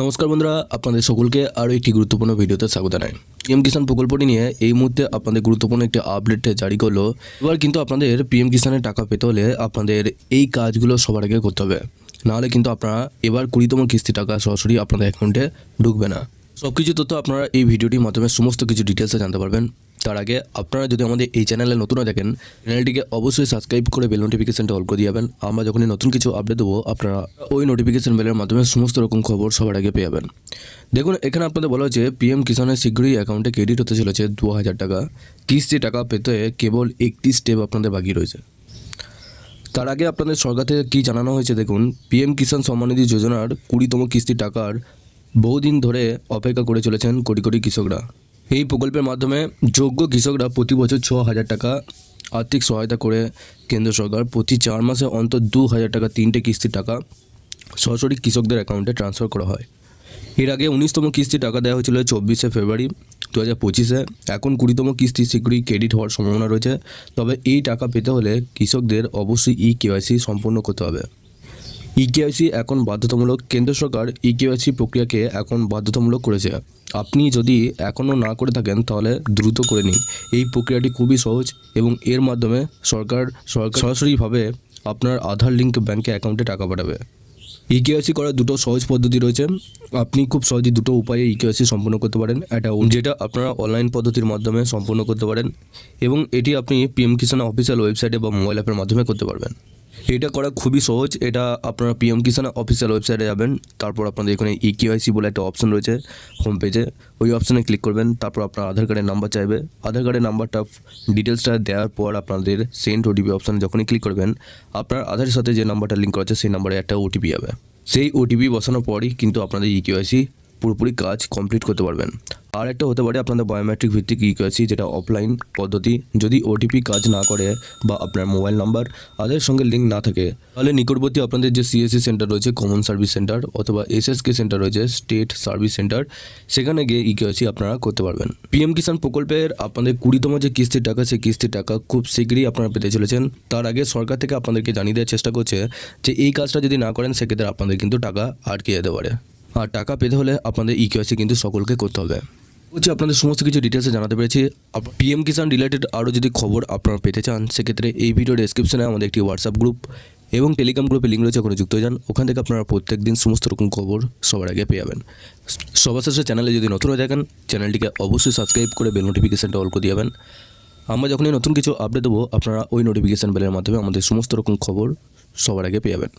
নমস্কার বন্ধুরা, আপনাদের সকলকে আরও একটি গুরুত্বপূর্ণ ভিডিওতে স্বাগত জানাই। পিএম কিষাণ প্রকল্পটি নিয়ে এই মুহূর্তে আপনাদের গুরুত্বপূর্ণ একটি আপডেট জারি করল। এবার কিন্তু আপনাদের পিএম কিষাণের টাকা পেতে হলে আপনাদের এই কাজগুলো সবার আগে করতে হবে। নাহলে কিন্তু আপনারা এবার কুড়িতম কিস্তি টাকা সরাসরি আপনাদের অ্যাকাউন্টে ঢুকবে না। সব কিছু তথ্য আপনারা এই ভিডিওটির মাধ্যমে সমস্ত কিছু ডিটেলসে জানতে পারবেন। তার আগে আপনারা যদি আমাদের এই চ্যানেলে নতুন দেখেন চ্যানেলটিকে অবশ্যই সাবস্ক্রাইব করে বেল নোটিফিকেশনটা অল করে দিয়ে যাবেন। আমরা যখনই নতুন কিছু আপডেট দেবো, আপনারা ওই নোটিফিকেশন বেলের মাধ্যমে সমস্ত রকম খবর সবার আগে পেয়ে যাবেন। দেখুন, এখানে আপনাদের বলা হচ্ছে পিএম কিষানের শীঘ্রই অ্যাকাউন্টে ক্রেডিট হতে চলেছে দু হাজার টাকা। কিস্তি টাকা পেতে কেবল একটি স্টেপ আপনাদের বাকি রয়েছে। তার আগে আপনাদের সরকার থেকে কী জানানো হয়েছে দেখুন পিএম কিষাণ সম্মানিধি যোজনার কুড়িতম কিস্তি টাকার বহুদিন ধরে অপেক্ষা করে চলেছেন কোটি কোটি কৃষকরা। এই প্রকল্পের মাধ্যমে যোগ্য কৃষকরা প্রতি বছর ছ হাজার টাকা আর্থিক সহায়তা করে কেন্দ্র সরকার প্রতি চার মাসে অন্তর দু হাজার টাকা তিনটে কিস্তির টাকা সরাসরি কৃষকদের অ্যাকাউন্টে ট্রান্সফার করা হয়। এর আগে উনিশতম কিস্তি টাকা দেওয়া হয়েছিল চব্বিশে ফেব্রুয়ারি দু হাজার পঁচিশে। এখন কুড়িতম কিস্তি শীঘ্রই ক্রেডিট হওয়ার সম্ভাবনা রয়েছে। তবে এই টাকা পেতে হলে কৃষকদের অবশ্যই ই কেওয়াইসি সম্পন্ন করতে হবে। ই কেওয়াইসি এখন বাধ্যতামূলক, কেন্দ্র সরকার ই কেওয়াইসি প্রক্রিয়াকে এখন বাধ্যতামূলক করেছে। আপনি যদি এখনও না করে থাকেন, তাহলে দ্রুত করে নিন। এই প্রক্রিয়াটি খুবই সহজ এবং এর মাধ্যমে সরকার সরাসরিভাবে আপনার আধার লিঙ্ক ব্যাংকে অ্যাকাউন্টে টাকা পাঠাবে। ইকেআইসি করার দুটো সহজ পদ্ধতি রয়েছে। আপনি খুব সহজেই দুটো উপায়ে ইকেআইসি সম্পন্ন করতে পারেন। এটা যেটা আপনারা অনলাইন পদ্ধতির মাধ্যমে সম্পন্ন করতে পারেন এবং এটি আপনি পিএম কিষাণ অফিসিয়াল ওয়েবসাইটে বা মোবাইল অ্যাপের মাধ্যমে করতে পারবেন। এটা করা খুবই সহজ। এটা আপনারা পিএম কিষাণ অফিসিয়াল ওয়েবসাইটে যাবেন। তারপর আপনাদের এখানে ই কেওয়াইসি বলে একটা অপশন রয়েছে হোম পেজে ওই অপশানে ক্লিক করবেন। তারপর আপনার আধার কার্ডের নাম্বার চাইবে। আধার কার্ডের নাম্বারটা ডিটেলসটা দেওয়ার পর আপনাদের সেন্ড ওটিপি অপশানে যখনই ক্লিক করবেন, আপনার আধারের সাথে যে নাম্বারটা লিঙ্ক করা আছে, সেই নাম্বারে একটা ওটিপি যাবে। সেই ওটিপি বসানোর পরই কিন্তু আপনাদের ই কেওয়াইসি পুরোপুরি কাজ কমপ্লিট করতে পারবেন। আর একটা হতে পারে আপনাদের বায়োমেট্রিক ভিত্তিক ই কেওয়াইসি যেটা অফলাইন পদ্ধতি। যদি ওটিপি কাজ না করে বা আপনার মোবাইল নাম্বার আধারের সঙ্গে লিঙ্ক না থাকে, তাহলে নিকটবর্তী আপনাদের যে সিএসসি সেন্টার রয়েছে কমন সার্ভিস সেন্টার অথবা এসএসকে সেন্টার রয়েছে স্টেট সার্ভিস সেন্টার সেখানে গিয়ে ই কেওয়াইসি আপনারা করতে পারবেন। পিএম কিষাণ প্রকল্পের আপনাদের কুড়িতম যে কিস্তির টাকা, সেই কিস্তির টাকা খুব শীঘ্রই আপনারা পেতে চলেছেন। তার আগে সরকার থেকে আপনাদেরকে জানিয়ে দেওয়ার চেষ্টা করছে যে, এই কাজটা যদি না করেন, সেক্ষেত্রে আপনাদের কিন্তু টাকা আটকে যেতে পারে। আর টাকা পেতে হলে আপনাদের ই কেওয়াইসি কিন্তু সকলকে করতে হবে। হচ্ছে আপনাদের সমস্ত কিছু ডিটেলসে জানাতে পেরেছি। পিএম কিষাণ রিলেটেড আরও যদি খবর আপনারা পেতে চান, সেক্ষেত্রে এই ভিডিও ডেসক্রিপশনে আমাদের একটি হোয়াটসঅ্যাপ গ্রুপ এবং টেলিগ্রাম গ্রুপে লিঙ্ক রয়েছে, ওখানে যুক্ত হয়ে যান। ওখান থেকে আপনারা প্রত্যেক দিন সমস্ত রকম খবর সবার আগে পেয়ে যাবেন। সবার শেষে চ্যানেলে যদি নতুন হয়ে থাকেন চ্যানেলটিকে অবশ্যই সাবস্ক্রাইব করে বেল নোটিফিকেশানটা অল করে দিয়ে যাবেন। আমরা যখনই নতুন কিছু আপডেট দেবো, আপনারা ওই নোটিফিকেশান বেলের মাধ্যমে আমাদের সমস্ত রকম খবর সবার আগে পেয়ে যাবেন।